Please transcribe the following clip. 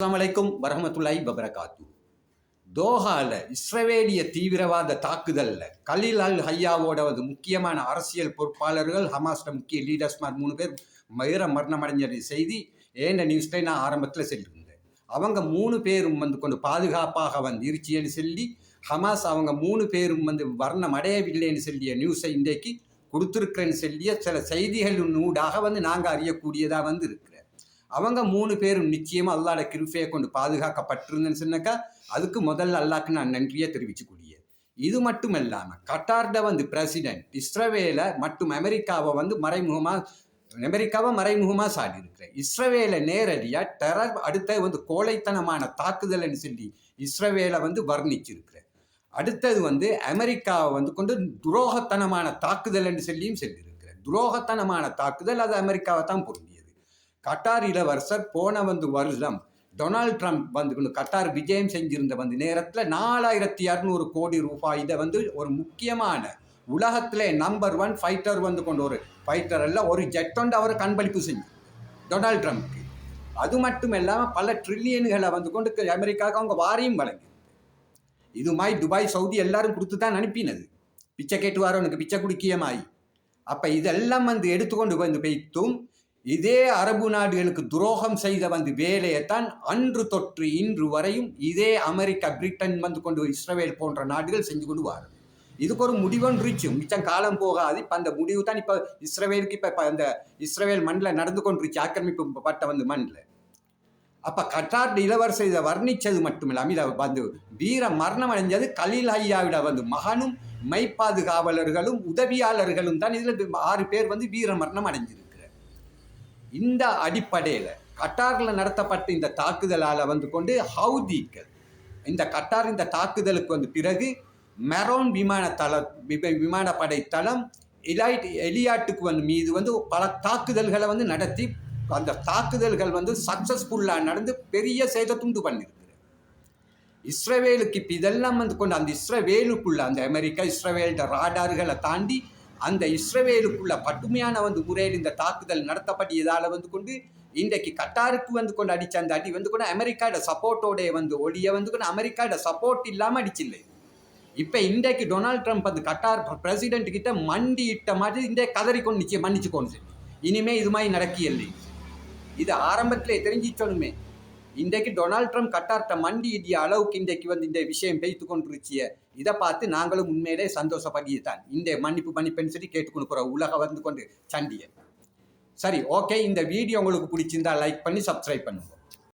அஸ்ஸலாமு வரமத்துல்லாய் பபரகாத்து தோஹாவில் இஸ்ரவேலிய தீவிரவாத தாக்குதலில் கலீல் அல் ஹையாவோட முக்கியமான அரசியல் பொறுப்பாளர்கள் ஹமாஸ்ட முக்கிய லீடர்ஸ்மார் மூணு பேர் மயிர மரணமடைஞ்ச செய்தி ஏண்ட நியூஸ்ல நான் ஆரம்பத்தில் சொல்லியிருந்தேன். அவங்க மூணு பேரும் வந்து கொண்டு பாதுகாப்பாக வந்து இருச்சியன்னு சொல்லி ஹமாஸ் அவங்க மூணு பேரும் வந்து வர்ணம் அடையவில்லைன்னு சொல்லிய நியூஸை இன்றைக்கு கொடுத்துருக்கிறேன்னு சொல்லிய சில செய்திகள் நூடாக வந்து நாங்கள் அறியக்கூடியதாக வந்து இருக்கிறேன் அவங்க மூணு பேரும் நிச்சயமாக அல்லாட கிருஃபையை கொண்டு பாதுகாக்கப்பட்டிருந்தேன்னு சொன்னாக்கா அதுக்கு முதல்ல அல்லாக்கு நான் நன்றியை தெரிவிச்சுக்கூடிய இது மட்டும் இல்லாமல் கட்டார்ட வந்து பிரசிடென்ட் இஸ்ரவேலை மற்றும் அமெரிக்காவை வந்து மறைமுகமாக அமெரிக்காவை மறைமுகமாக சாடி இருக்கிறேன் இஸ்ரவேலை நேரடியாக டெரர் அடுத்த வந்து கோழைத்தனமான தாக்குதல்னு சொல்லி இஸ்ரவேலை வந்து வர்ணிச்சிருக்கிறேன். அடுத்தது வந்து அமெரிக்காவை வந்து கொண்டு துரோகத்தனமான தாக்குதல்னு சொல்லியும் சொல்லியிருக்கிறேன். துரோகத்தனமான தாக்குதல் அது அமெரிக்காவை தான் பொருந்தியது. கட்டார் இளவரசர் போன வந்து வருஷம் டொனால்ட் ட்ரம்ப் வந்து கட்டார் விஜயம் செஞ்சிருந்த வந்து நேரத்தில் நாலாயிரத்தி இரநூறு கோடி ரூபாய் இதை வந்து ஒரு முக்கியமான உலகத்திலே நம்பர் ஒன் ஃபைட்டர் வந்து கொண்டு ஒரு ஃபைட்டர் எல்லாம் ஒரு ஜெட் அவர் கண்பளிப்பு செஞ்சு. டொனால்ட் ட்ரம்ப்க்கு. அது மட்டும் இல்லாமல் பல ட்ரில்லியன்களை வந்து கொண்டு அமெரிக்காவுக்கு அவங்க வாரியும் வழங்கி இது மாதிரி துபாய் சவுதி எல்லாரும் கொடுத்து தான் அனுப்பினது. பிச்சை கேட்டு வரவனுக்கு பிச்சை குடிக்கியமாயி. அப்போ இதெல்லாம் வந்து எடுத்துக்கொண்டு வந்து வைத்தும் இதே அரபு நாடுகளுக்கு துரோகம் செய்த வந்து வேலையைத்தான் அன்று தொற்று இன்று வரையும் இதே அமெரிக்கா பிரிட்டன் வந்து கொண்டு இஸ்ரேல் போன்ற நாடுகள் செஞ்சு கொண்டு வரும் இதுக்கு ஒரு முடிவொன்றுச்சு மிச்சம் காலம் போகாது. இப்போ அந்த முடிவு தான் இப்போ இஸ்ரேலுக்கு இப்போ அந்த இஸ்ரேல் மண்ணில் நடந்து கொண்டிருச்சு. ஆக்கிரமிப்பு பட்ட வந்து மண்ணில். அப்போ கட்டார் இளவரசர் இதை வர்ணித்தது மட்டும் இல்லாமல் இதை வந்து வீர மரணம் அடைஞ்சது கலீல் ஐயாவிட வந்து மகனும் மைப்பாதுகாவலர்களும் உதவியாளர்களும் தான். இதில் ஆறு பேர் வந்து வீர மரணம் அடைஞ்சிருக்கு. இந்த அடிப்படையில் கட்டாரில் நடத்தப்பட்ட இந்த தாக்குதலால் வந்து கொண்டு ஹவுதிக்கள் இந்த கட்டார் இந்த தாக்குதலுக்கு வந்து பிறகு மெரோன் விமான தள விமானப்படை தளம் இலைட் எலியாட்டுக்கு வந்து மீது வந்து பல தாக்குதல்களை வந்து நடத்தி அந்த தாக்குதல்கள் வந்து சக்சஸ்ஃபுல்லாக நடந்து பெரிய சேதத்துண்டு பண்ணியிருக்கு இஸ்ரவேலுக்கு இப்போ இதெல்லாம் வந்து கொண்டு அந்த இஸ்ரவேலுக்குள்ள அந்த அமெரிக்கா இஸ்ரவேல்ட ராடார்களை தாண்டி அந்த இஸ்ரவேலுக்குள்ள பட்டுமையான வந்து முறையில் இந்த தாக்குதல் நடத்தப்பட்டதால் வந்து கொண்டு இன்றைக்கு கட்டாருக்கு வந்து கொண்டு அடிச்ச அந்த அடி வந்து கொண்டு அமெரிக்காவோட சப்போர்ட்டோடைய வந்து ஒளியை வந்து கொண்டு அமெரிக்காவோட சப்போர்ட் இல்லாமல் அடிச்சில்லை. இப்போ இன்றைக்கு டொனால்ட் ட்ரம்ப் அந்த கட்டார் பிரசிடென்ட் கிட்ட மண்டி இட்ட மாதிரி இன்றைய கதறி கொண்டு நிச்சயம் மன்னிச்சுக்கோன்னு சொல்லி இனிமே இது மாதிரி நடக்கியல்லை இது ஆரம்பத்திலே தெரிஞ்சிச்சோனுமே இன்றைக்கு டொனால்ட் ட்ரம்ப் கட்டார்ட்ட மண்டி இடிய அளவுக்கு இன்றைக்கு வந்து இந்த விஷயம் பெய்த்து கொண்டிருச்சிய இதை பார்த்து நாங்களும் உண்மையிலே சந்தோஷப்படியதான் இந்த மன்னிப்பு மன்னிப்புன்னு சொல்லி கேட்டுக்கொண்டு உலக வந்து கொண்டு சண்டிய சரி ஓகே இந்த வீடியோ உங்களுக்கு பிடிச்சிருந்தா லைக் பண்ணி சப்ஸ்கிரைப் பண்ணுங்க.